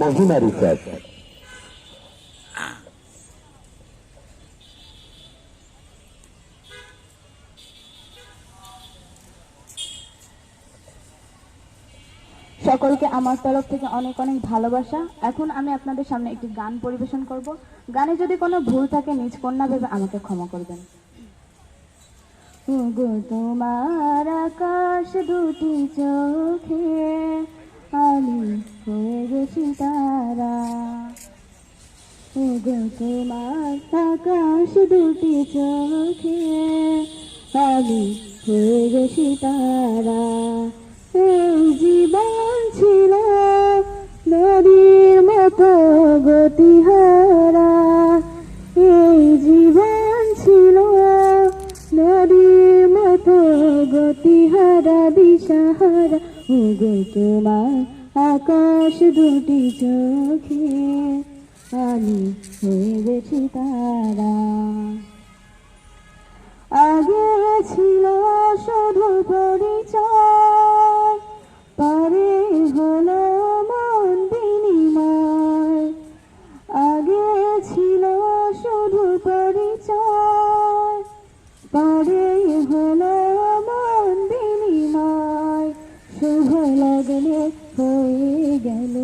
মহিমা research. সকলকে আমার তরফ থেকে অনেক অনেক ভালোবাসা। এখন আমি আপনাদের সামনে একটি গান পরিবেশন করব। গানে যদি কোনো ভুল থাকে, নিজ কন্যা ভেবে আমাকে ক্ষমা করবেন। তোমার আকাশ দুটি চোখে আমি হয়ে গেছি তোমার আকাশ দুটি চোখে, আমি হয়ে গেছি তারা। এই জীবন ছিল নদীর মতো গতিহারা। এই জীবন ছিল নদীর মতো গতিহারা দিশাহারা। ওগো তোমার আকাশ দুটি চোখে আমি হয়ে গেছি তারা। আগে ছিল শুধু পরিচয়, পরে হলো মন বিনিময়। আগে ছিল শুধু পরিচয়, পরে হয়ে গেল।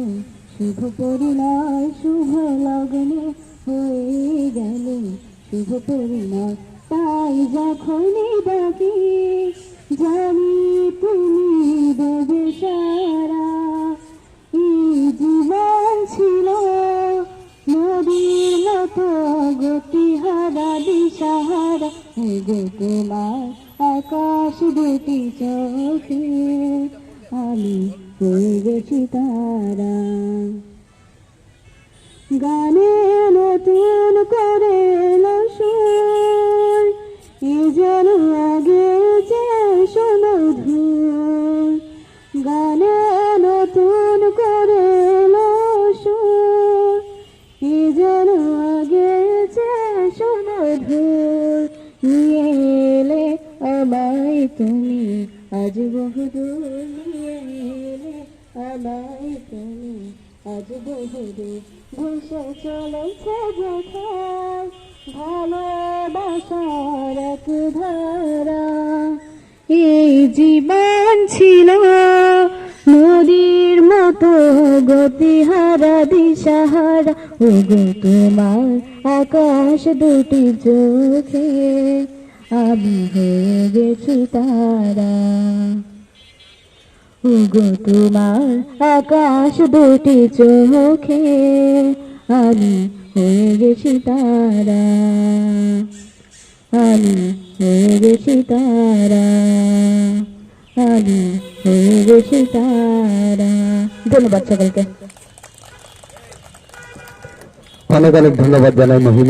শুভ পরিণয় শুভ লগ্নে হয়ে গেল। শুভ পরিণয় তাই যখনই ডাকি, জানি তুমি দেবে সারা। এই জীবন ছিল নদীর মতো গতিহারা দিশাহারা। গো তোমার আকাশ দুটি চোখে, আমি হয়ে গেছি তারা গানে নতুন করে এলো সুর, এ যেন আগে সমধুর। গানে নতুন করে এলো সুর, এ যেন আগে সমধুর। নিয়ে এলে আমায় তুমি আজ বহুদূর নিয়ে আমায় আজ বহুদূর ভেসে চলেছে যেখান ভালোবাসার এক ধারা। এই জীবন ছিল নদীর মতো গতিহারা দিশাহারা। ও গো তোমার আকাশ দুটি চোখে আমি হয়ে গেছি তারা। গো তোমার আকাশ দুটি চোখে, আমি হয়ে গেছি তারা, আমি হয়ে গেছি তারা, আমি হয়ে গেছি তারা। ধন্যবাদ সকলকে। অনেক অনেক ধন্যবাদ জানাই মহিমা।